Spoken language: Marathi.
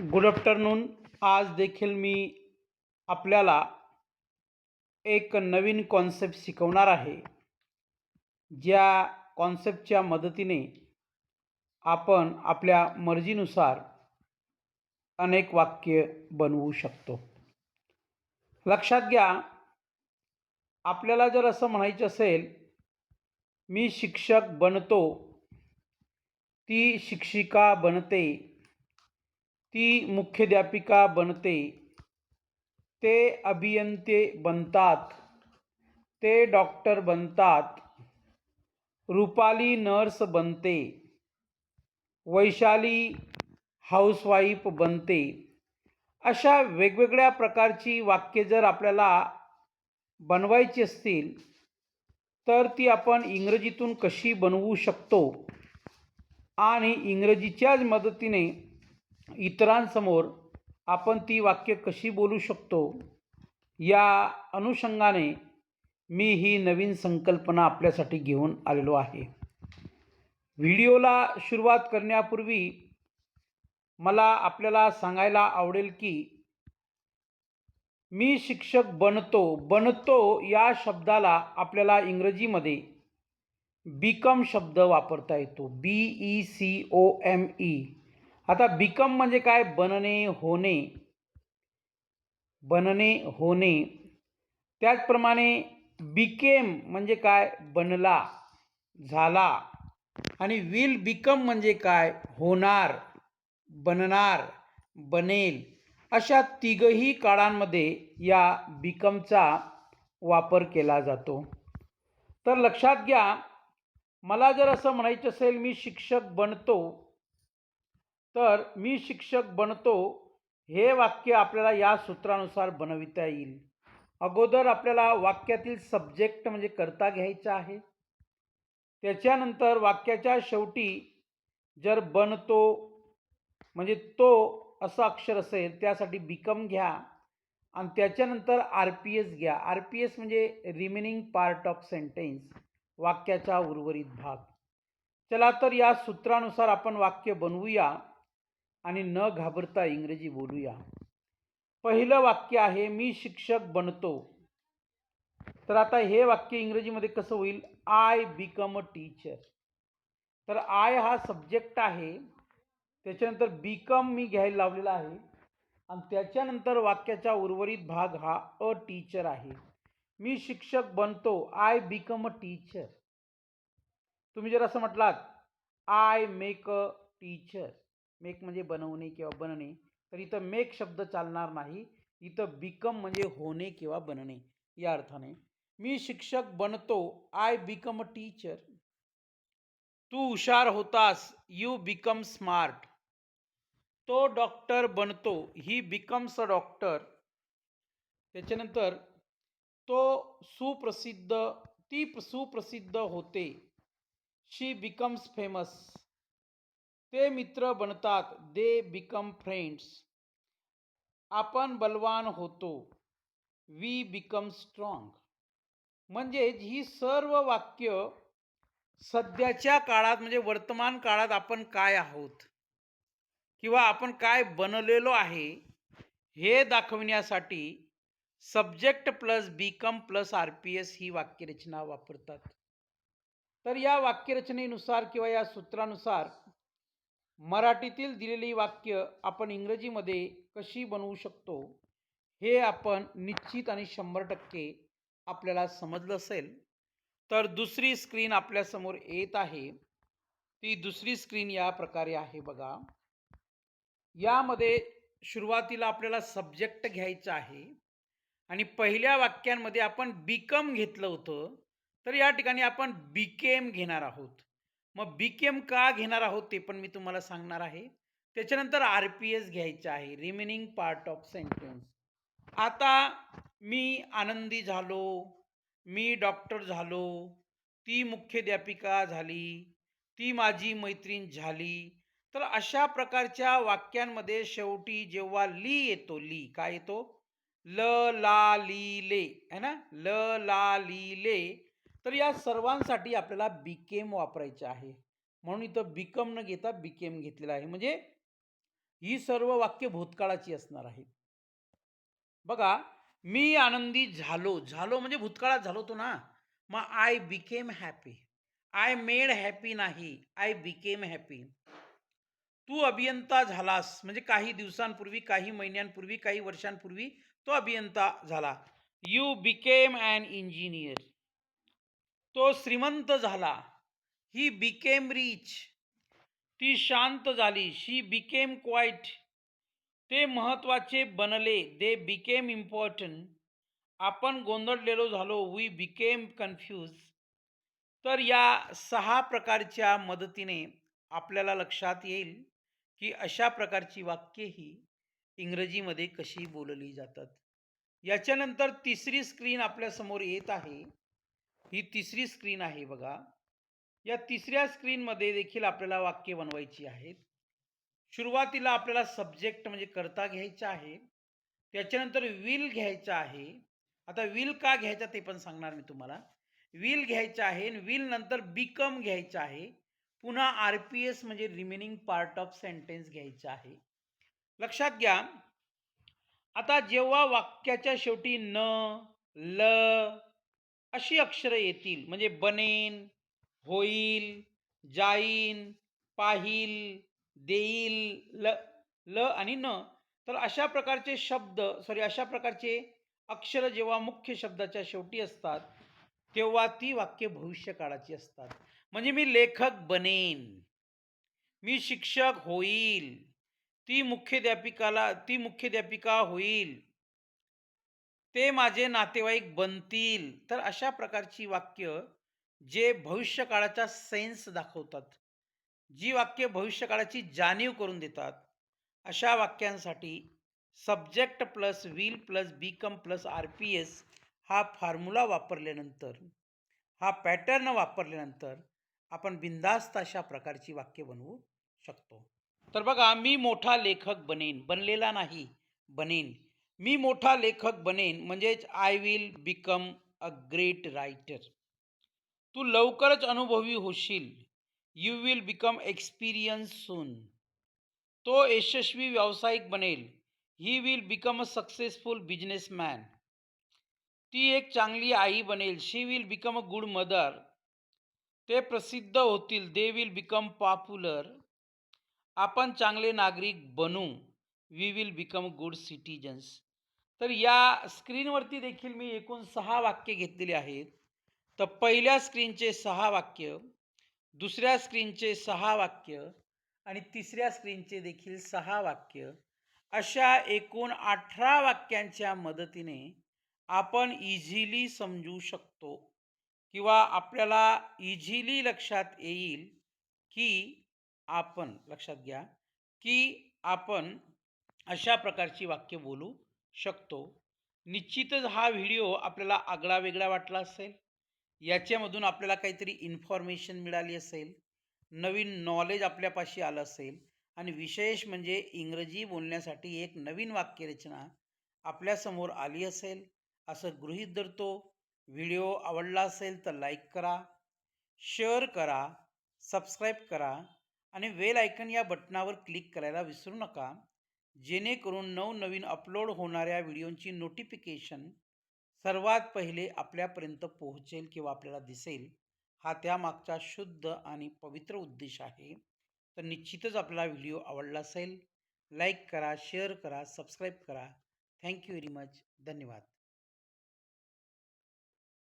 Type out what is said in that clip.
गुड आफ्टरनून आज देखील मी आपल्याला एक नवीन कॉन्सेप्ट शिकवणार आहे. ज्या कॉन्सेप्टच्या मदतीने आपण आपल्या मर्जीनुसार अनेक वाक्य बनवू शकतो. लक्षात घ्या आपल्याला जर असं म्हणायचं असेल मी शिक्षक बनतो. ती शिक्षिका बनते. ती मुख्याध्यापिका बनते. ते अभियंते बनतात. ते डॉक्टर बनतात. रुपाली नर्स बनते. वैशाली हाऊसवाईफ बनते. अशा वेगवेगळ्या प्रकारची वाक्ये जर आपल्याला बनवायची असतील तर ती आपण इंग्रजीतून कशी बनवू शकतो? आणि इंग्रजीच्याच मदतीने इतरांसमोर आपण ती वाक्य कशी बोलू शकतो या अनुषंगाने मी ही नवीन संकल्पना आपल्यासाठी घेऊन आलेलो आहे. व्हिडिओला सुरुवात करण्यापूर्वी मला आपल्याला सांगायला आवडेल की मी शिक्षक बनतो बनतो या शब्दाला आपल्याला इंग्रजीमध्ये बीकॉम शब्द वापरता येतो B E C O M E. आता बिकम म्हणजे काय? बनणे होणे. बनणे होणे. त्याचप्रमाणे बिकेम म्हणजे काय? बनला झाला. आणि विल बिकम म्हणजे काय? होणार बनणार बनेल. अशा तिघही काळांमध्ये या बिकमचा वापर केला जातो. तर लक्षात घ्या मला जर असं म्हणायचं असेल मी शिक्षक बनतो तर मी शिक्षक बनतो हे वाक्य आपल्याला या सूत्रानुसार बनविता येईल. अगोदर आपल्याला वाक्यातील सब्जेक्ट म्हणजे करता घ्यायचा आहे. त्याच्यानंतर वाक्याच्या शेवटी जर बनतो म्हणजे तो असं अक्षर असेल त्यासाठी बिकम घ्या आणि त्याच्यानंतर आर पी एस घ्या. आर पी एस म्हणजे रिमेनिंग पार्ट ऑफ सेंटेन्स वाक्याचा उर्वरित भाग. चला तर या सूत्रानुसार आपण वाक्य बनवूया. आणि न घाबरता इंग्रजी बोलूया. पहिलं वाक्य आहे मी शिक्षक बनतो. तर आता हे वाक्य इंग्रजीमध्ये कसं होईल? आय बिकम अ टीचर तर आय हा सब्जेक्ट आहे त्याच्यानंतर बीकम मी घ्यायला लावलेला आहे आणि त्याच्यानंतर वाक्याचा उर्वरित भाग हा अ टीचर आहे. मी शिक्षक बनतो. आय बिकम अ टीचर तुम्ही जर असं म्हटलात I make a teacher make म्हणजे बनवणे किंवा बनणे तर इथं मेक शब्द चालणार नाही. इथं बिकम म्हणजे होणे किंवा बनणे या अर्थाने. मी शिक्षक बनतो आय बिकम अ टीचर तू हुशार होतास यू बिकम स्मार्ट तो डॉक्टर बनतो ही बिकम्स अ डॉक्टर त्याच्यानंतर तो सुप्रसिद्ध ती सुप्रसिद्ध होते. शी बिकम्स फेमस ते मित्र बनतात. दे बिकम फ्रेंड्स आपण बलवान होतो. वी बिकम स्ट्रॉंग म्हणजेच ही सर्व वाक्य सध्याच्या काळात म्हणजे वर्तमान काळात आपण काय आहोत? किंवा आपण काय बनलेलो आहे? हे दाखवण्यासाठी subject plus become plus R P S ही वाक्यरचना वापरतात. तर या वाक्यरचनेनुसार किंवा या सूत्रानुसार मराठीतील दिलेली वाक्य आपण इंग्रजीमध्ये कशी बनवू शकतो हे आपण निश्चित आणि शंभर टक्के आपल्याला समजलं असेल. तर दुसरी स्क्रीन आपल्यासमोर येत आहे. ती दुसरी स्क्रीन या प्रकारे आहे बघा. यामध्ये सुरुवातीला आपल्याला सब्जेक्ट घ्यायचं आहे आणि पहिल्या वाक्यांमध्ये आपण बीकम घेतलं होतं. तर या ठिकाणी आपण बीकेम घेणार आहोत. मग बिकेम का घेणार आहोत ते पण मी तुम्हाला सांगणार आहे. त्याच्यानंतर आर पी एस घ्यायचं आहे रिमेनिंग पार्ट ऑफ सेंटेन्स आता मी आनंदी झालो मी डॉक्टर झालो ती मुख्याध्यापिका झाली ती माझी मैत्रीण झाली तर अशा प्रकारच्या वाक्यांमध्ये शेवटी जेव्हा ली येतो ली काय येतो? ल ला ली ले है ना? ल ला ली ले तर या सर्वांसाठी आपल्याला बीकेम वापरायचे आहे. म्हणून इथं बिकम न घेता बीकेम घेतलेला आहे. म्हणजे ही सर्व वाक्य भूतकाळाची असणार आहेत बघा मी आनंदी झालो. झालो म्हणजे भूतकाळात झालो तो ना. मग I became happy I made happy नाही. आय बिकेम हॅपी तू अभियंता झालास. म्हणजे काही दिवसांपूर्वी काही महिन्यांपूर्वी काही वर्षांपूर्वी तो अभियंता झाला. यू बिकेम अँड इंजिनियर तो श्रीमंत झाला. ही बिकेम रिच ती शांत झाली. शी बिकेम क्वाईट ते महत्त्वाचे बनले. दे बिकेम इम्पॉर्टंट आपण गोंधळलेलो झालो. वी बिकेम कन्फ्यूज तर या सहा प्रकारच्या मदतीने आपल्याला लक्षात येईल की अशा प्रकारची वाक्ये ही इंग्रजीमध्ये कशी बोलली जातात. याच्यानंतर तिसरी स्क्रीन आपल्यासमोर येत आहे. ही तिसरी स्क्रीन आहे बघा. या तिसऱ्या स्क्रीनमध्ये देखील आपल्याला वाक्य बनवायची आहेत. सुरुवातीला आपल्याला सब्जेक्ट म्हणजे करता घ्यायचा आहे. त्याच्यानंतर विल घ्यायचा आहे. आता विल का घ्यायचा ते पण सांगणार मी तुम्हाला. विल घ्यायचा आहे विल नंतर बिकम घ्यायचं आहे. पुन्हा आर पी एस म्हणजे रिमेनिंग पार्ट ऑफ सेंटेन्स घ्यायचा आहे. लक्षात घ्या. आता जेव्हा वाक्याच्या शेवटी न ल अशी अक्षरं येतील. म्हणजे बनेन होईल जाईन पाहिल देईल ल ल आणि न. तर अशा प्रकारचे शब्द सॉरी अशा प्रकारचे अक्षर जेव्हा मुख्य शब्दाच्या शेवटी असतात तेव्हा ती वाक्य भविष्यकाळाची असतात. म्हणजे मी लेखक बनेन. मी शिक्षक होईल. ती मुख्याध्यापिकाला ती मुख्याध्यापिका होईल. ते माझे नातेवाईक बनतील. तर अशा प्रकारची वाक्य जे भविष्यकाळाचा सेन्स दाखवतात. जी वाक्य भविष्यकाळाची जाणीव करून देतात. अशा वाक्यांसाठी subject plus will plus become plus R P S हा फॉर्म्युला वापरल्यानंतर हा पॅटर्न वापरल्यानंतर आपण बिंदास्त अशा प्रकारची वाक्य बनवू शकतो. तर बघा मी मोठा लेखक बनेन बनलेला नाही बनेन. मी मोठा लेखक बनेन म्हणजेच I will become a great writer तू लवकरच अनुभवी होशील. You will become experience soon तो यशस्वी व्यावसायिक बनेल. He will become a successful businessman ती एक चांगली आई बनेल. She will become a good mother ते प्रसिद्ध होतील. दे विल बिकम पॉप्युलर आपण चांगले नागरिक बनू. We will become good citizens तर या स्क्रीनवरती देखील मी एकूण सहा वाक्य घेतलेली आहेत. तर पहिल्या स्क्रीनचे सहा वाक्य दुसऱ्या स्क्रीनचे सहा वाक्य आणि तिसऱ्या स्क्रीनचे देखील सहा वाक्य अशा एकूण अठरा वाक्यांच्या मदतीने आपण इझिली समजू शकतो किंवा आपल्याला इझिली लक्षात येईल की आपण लक्षात घ्या की आपण अशा प्रकारची वाक्य बोलू शकतो. निश्चितच हा व्हिडिओ आपल्याला आगळा वेगळा वाटला असेल. याच्यामधून आपल्याला काहीतरी इन्फॉर्मेशन मिळाली असेल. नवीन नॉलेज आपल्यापाशी आलं असेल. आणि विशेष म्हणजे इंग्रजी बोलण्यासाठी एक नवीन वाक्यरचना आपल्यासमोर आली असेल. असं गृहीत धरतो. व्हिडिओ आवडला असेल तर लाईक करा शेअर करा सबस्क्राईब करा आणि वेल आयकन या बटनावर क्लिक करायला विसरू नका. जेणेकरून नवनवीन अपलोड होणाऱ्या व्हिडिओंची नोटिफिकेशन सर्वात पहिले आपल्यापर्यंत पोहोचेल किंवा आपल्याला दिसेल हा त्यामागचा शुद्ध आणि पवित्र उद्देश आहे. तर निश्चितच आपला व्हिडिओ आवडला असेल लाईक करा शेअर करा सबस्क्राईब करा. थँक्यू व्हेरी मच धन्यवाद.